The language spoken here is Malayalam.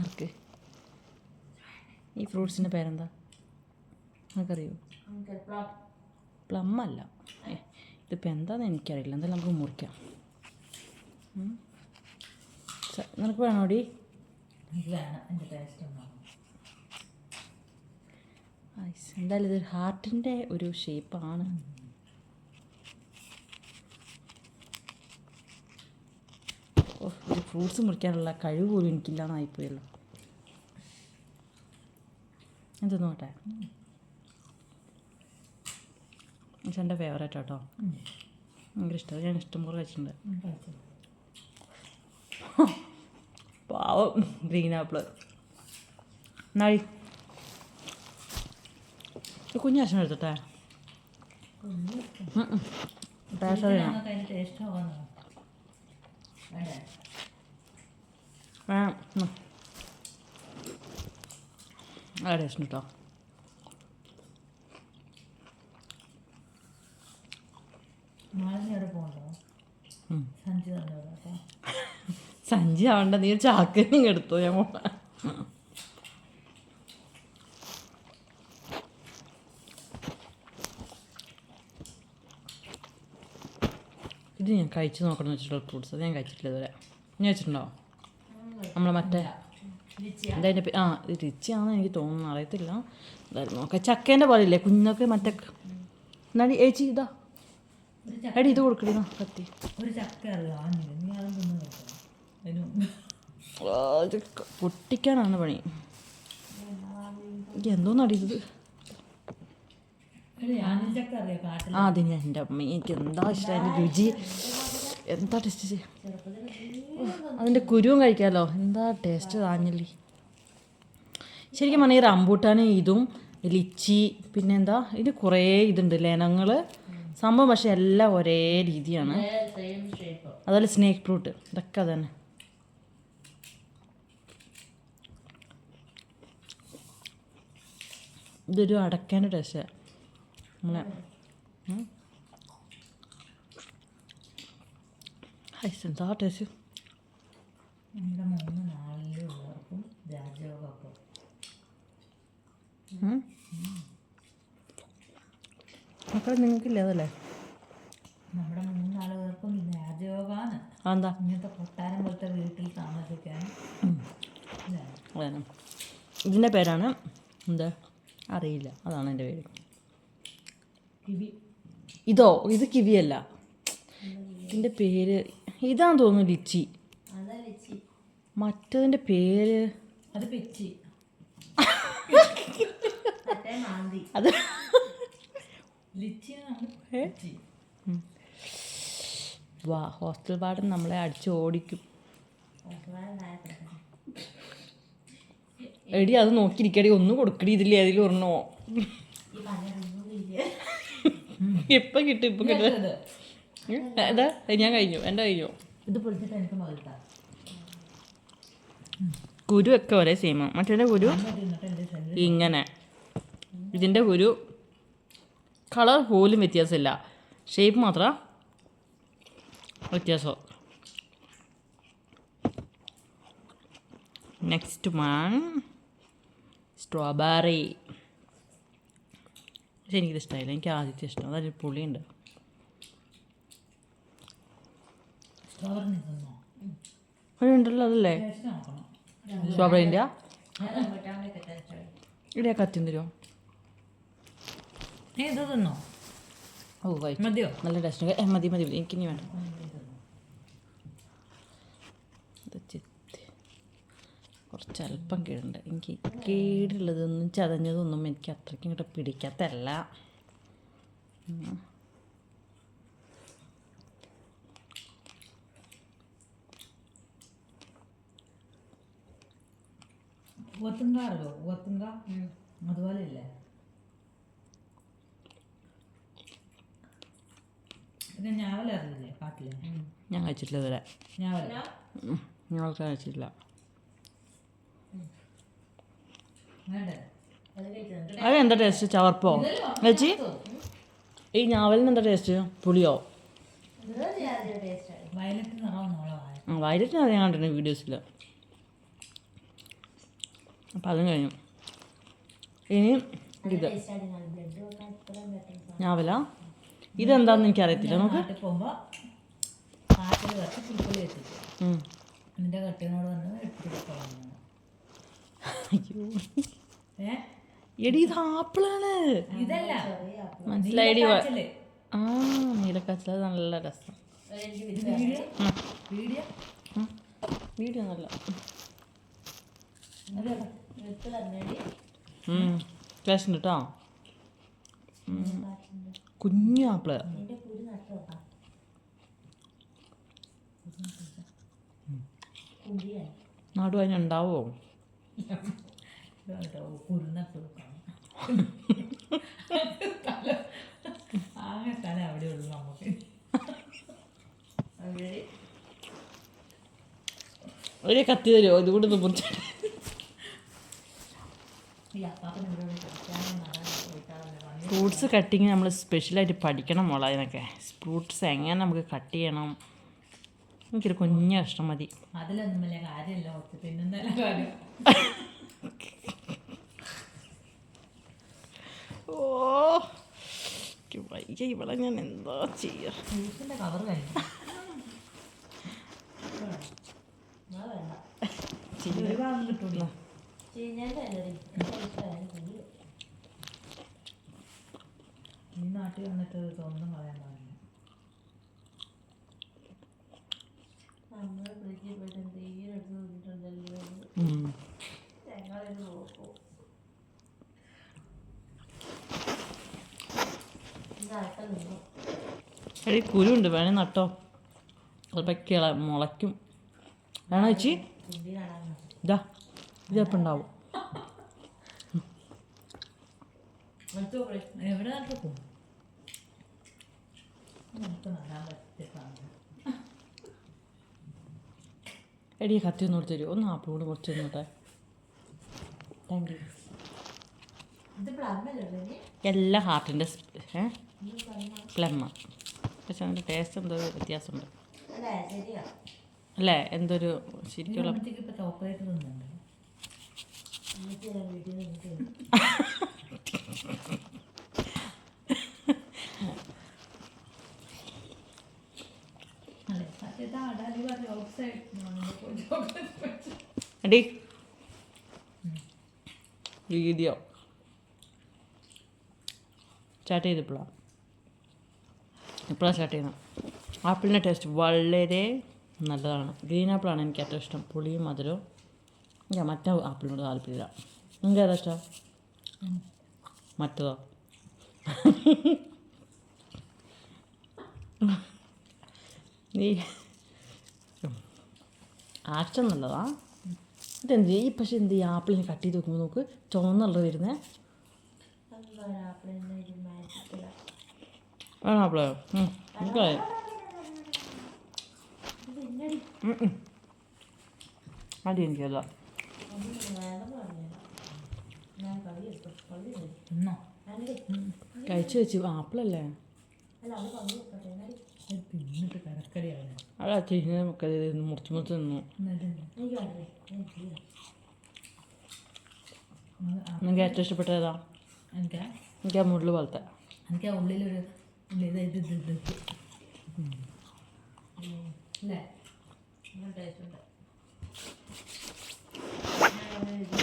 ആർക്ക്? ഈ ഫ്രൂട്ട്സിന്റെ പേരെന്താ? നമുക്കറിയോ പ്ലം. അല്ല. ഇതിപ്പോൾ എന്താണെന്ന് എനിക്കറിയില്ല. എന്തായാലും നമുക്ക് മുറിക്കാം. നിനക്ക് വേണോടി. എന്തായാലും ഇതൊരു ഹാർട്ടിന്റെ ഒരു ഷേപ്പാണ് ഓ ഒരു ഫ്രൂട്ട്സ് മുറിക്കാനുള്ള കഴിവ് പോലും എനിക്കില്ലാന്നായിപ്പോയല്ലോ എന്തോ നോട്ടെ പക്ഷെ എന്റെ ഫേവറേറ്റ് കേട്ടോ ഭയങ്കര ഇഷ്ടമാണ് ഞാൻ ഇഷ്ടം പോലെ കഴിച്ചിട്ടുണ്ട്. കഴിച്ചു പാവം ഗ്രീൻ ആപ്പിൾ. നഴി കുഞ്ഞു ഭക്ഷണം എടുത്തിട്ടെ. ടേസ്റ്റ് അതിന്റെ ടേസ്റ്റ് കേട്ടോ. സഞ്ചി ആവണ്ട നീ ഒരു ചാക്കനും എടുത്തോ ഞാൻ പോണ. ഇത് ഞാൻ കഴിച്ച് നോക്കണം എന്ന് വെച്ചിട്ടുള്ള ഫ്രൂട്ട്സ് അത് ഞാൻ കഴിച്ചിട്ടില്ല ഇതുവരെ. നീ വെച്ചിട്ടുണ്ടോ? നമ്മളെ മറ്റേ എന്താ അതിന്റെ ആ രുചിയാണെന്ന് എനിക്ക് തോന്നുന്നു അറിയത്തില്ല. എന്തായാലും നോക്കാം. ചക്കേന്റെ പോലെ ഇല്ലേ കുഞ്ഞൊക്കെ മറ്റേ എന്നാടി ഏച്ചി ഇതാ. എടി ഇത് കൊടുക്കണോ കത്തി. ഒരു ചക്ക പൊട്ടിക്കാനാണ് പണി. എന്തോന്നടി ഇത്? ആ അതിന് എന്റെ അമ്മ എനിക്ക് എന്താ ഇഷ്ടം? അതിന്റെ രുചി. എന്താ ടേസ്റ്റ് അതിന്റെ കുരുവും കഴിക്കാമല്ലോ എന്താ ടേസ്റ്റ് താഞ്ഞല്ലി ശരിക്കും പറഞ്ഞാൽ ഈ റംബൂട്ടാനും ഇതും ലിച്ചി പിന്നെ എന്താ ഇത് കുറേ ഇതുണ്ട് ലേനങ്ങൾ സംഭവം പക്ഷെ എല്ലാം ഒരേ രീതിയാണ്. അതുപോലെ സ്നേക്ക് ഫ്രൂട്ട് ഇതൊക്കെ തന്നെ ഇതൊരു അടക്കേന്റെ ടേസ്റ്റ് നമ്മളെ എന്താ ടേസ്റ്റ് നമ്മുടെ മൂന്ന് നാലിലും ഉള്ളവർക്കും രാജയോഗമൊക്കെ. മക്കളെ നിങ്ങൾക്കില്ലേ അതല്ലേ? നമ്മുടെ മൂന്ന് നാല് പേർക്കും രാജയോഗമാണ്. എന്താ ഇങ്ങനത്തെ കൊട്ടാരം പോലത്തെ വീട്ടിൽ താമസിക്കാൻ. ഇതിന്റെ പേരാണ് എന്താ? അറിയില്ല. അതാണ് എന്റെ പേര്. കിവി. ഇതോ? ഇത് കിവിയല്ല. ഇതിന്റെ പേര് ഇതാന്ന് തോന്നുന്നു ലിച്ചി. മറ്റതിന്റെ പേര് അത് പിച്ചി അത് വാ ഹോസ്റ്റൽ പാടം നമ്മളെ അടിച്ച് ഓടിക്കും. എടി അത് നോക്കിയിരിക്കടി ഒന്നും കൊടുക്കടി ഇതില്ലേ അതിൽ ഒരെണ്ണോ? ഇപ്പം കിട്ടും ഇപ്പം കിട്ടും. ഉം, ഞാൻ കഴിഞ്ഞു. എന്റെ കഴിഞ്ഞു? ഇത് കുരു ഒക്കെ ഒരേ സീമ മറ്റേ കുരു ഇങ്ങനെ. ഇതിന്റെ കുരു കളർ പോലും വ്യത്യാസമില്ല. ഷേപ്പ് മാത്രം വ്യത്യാസം. നെക്സ്റ്റ് വൺ സ്ട്രോബെറി പക്ഷെ എനിക്കിത് ഇഷ്ടമായില്ല എനിക്ക് ആദ്യത്തെ ഇഷ്ടം. അതൊരു പുളിയുണ്ട് സ്ട്രോബെറി തിന്നോ ഒരു ഉണ്ടല്ലോ അതല്ലേ? സ്ട്രോബെറിന്റെ ഇവിടെ കത്തി തരുമോ നീ ഇത് തിന്നോ ഓ മതിയോ? നല്ല ടേസ്റ്റ് ഏ മതി മതി എനിക്ക് ഇനി വേണ്ട. കുറച്ച് അല്പം കേടുണ്ട്. എനിക്ക് കേടുള്ളതൊന്നും ചതഞ്ഞതൊന്നും എനിക്ക് അത്രയ്ക്കും ഇങ്ങോട്ട് പിടിക്കാത്തല്ല ഉം. ഊവത്തുങ്ക അറിയോ? ഊവത്തുങ്ക അതുപോലെ ഇല്ലേ പിന്നെ ഞാവൽ അറിയില്ലേ കാട്ടിലെ? ഞാൻ കഴിച്ചിട്ടില്ല ഇതുവരെ. ഞാവല ഉം. ഞങ്ങൾക്ക് കഴിച്ചിട്ടില്ല. അത് എന്താ ടേസ്റ്റ് ചവർപ്പോ? ചേച്ചി? ഈ ഞാവലിന് എന്താ ടേസ്റ്റ് പുളിയോ? വയലറ്റിന് അറിയാൻ കണ്ടിട്ടുണ്ട് വീഡിയോസിൽ അപ്പം അതും കഴിഞ്ഞു. ഇനി ഇത്. ഞാവല? ഇതെന്താന്ന് എനിക്ക് അറിയത്തില്ല നമുക്ക് എടി ഇത് ആപ്പിളാണ്. ഇതല്ല. മനസ്സിലായിടി ആ നീലക്കാച്ചിൽ അത് നല്ല രസം. വീഡിയോ നല്ല. ടേസ്റ്റ് ഉണ്ട് കേട്ടോ കുഞ്ഞു ആപ്പിൾ നാടു അതിനുണ്ടാവോ ആകെ തല അവിടെ ഉള്ളു നമുക്ക് ഒരു കത്തി തരുമോ ഇതുകൂടി ഒന്ന് ഫ്രൂട്ട്സ് കട്ടിങ് നമ്മൾ സ്പെഷ്യലായിട്ട് പഠിക്കണം മോളെ അതിനൊക്കെ. ഫ്രൂട്ട്സ് എങ്ങനെ നമുക്ക് കട്ട് ചെയ്യണം? എനിക്കൊരു കുഞ്ഞ കഷ്ടം മതി. അതിലൊന്നും വലിയ കാര്യമല്ല കാര്യം. ഓ വയ്യ ഇവിടെ ഞാൻ എന്താ ചെയ്യാ? കവർ ഭാഗം കിട്ടൂല? ഈ നാട്ടിൽ വന്നിട്ട് ഇതൊന്നും പറയാൻ പാടില്ല. എടി കുരുണ്ട് വേണേ നട്ടോ. അത് കിള മുളയ്ക്കും. വേണോ ചേച്ചി? ഇതാ. ഇതെപ്പം ഉണ്ടാവും എവിടെ എടി കത്തി ഒന്ന് കൊടുത്തു തരുമോ ഒന്ന് ആപ്പിൾ കൂടെ കുറച്ച് തന്നോട്ടെ. താങ്ക് യു എല്ലാ ഹാർട്ടിന്റെ പ്ലമ്മ പക്ഷെ അതിന്റെ ടേസ്റ്റ് എന്തോ വ്യത്യാസമുണ്ട്. അല്ലേ? എന്തൊരു ശരിക്കുള്ള എടി വീഡിയോ സ്റ്റാർട്ട് ചെയ്തപ്പോഴാണ് ഇപ്പോഴാണ് സ്റ്റാർട്ട് ചെയ്യുന്നത്. ആപ്പിളിന്റെ ടേസ്റ്റ് വളരെ നല്ലതാണ്. ഗ്രീൻ ആപ്പിളാണ് എനിക്ക് ഏറ്റവും ഇഷ്ടം. പുളിയും മധുരവും ഞാൻ മറ്റേ ആപ്പിളിനോട് താല്പര്യമില്ല. നിങ്ങൾക്ക് ഏതാ ഇഷ്ടം? മറ്റതോ? നീ ആക്ഷൻ നല്ലതാ. ഇതെന്ത്? ചെയ്യും ഈ പക്ഷെ എന്ത് ചെയ്യും ആപ്പിളിനെ കട്ട് ചെയ്ത് നോക്കുമ്പോൾ നോക്ക് ചുവന്നുള്ളത് വരുന്നേ. വേണം ആപ്പിൾ? എനിക്കല്ല തിന്നോ കഴിച്ചു വെച്ചു. ആപ്പിളല്ലേ? തിന്നിട്ട് കിടക്കടിയാണ് അവിടെ അച്ഛനെ ഒക്കെ മുറിച്ച് മുറിച്ച് നിന്നു നിങ്ങൾക്ക് ഏറ്റവും ഇഷ്ടപ്പെട്ട ഏതാ? എനിക്ക്? എനിക്ക് ആ മുള്ളു പോലത്തെ. എനിക്ക് ആ ഉള്ളിലൊരു ഉള്ളി ഇത് ഇത് ഇത് ഇത്. അല്ലേ? ടേസ്റ്റ് ഉണ്ട്. Amen.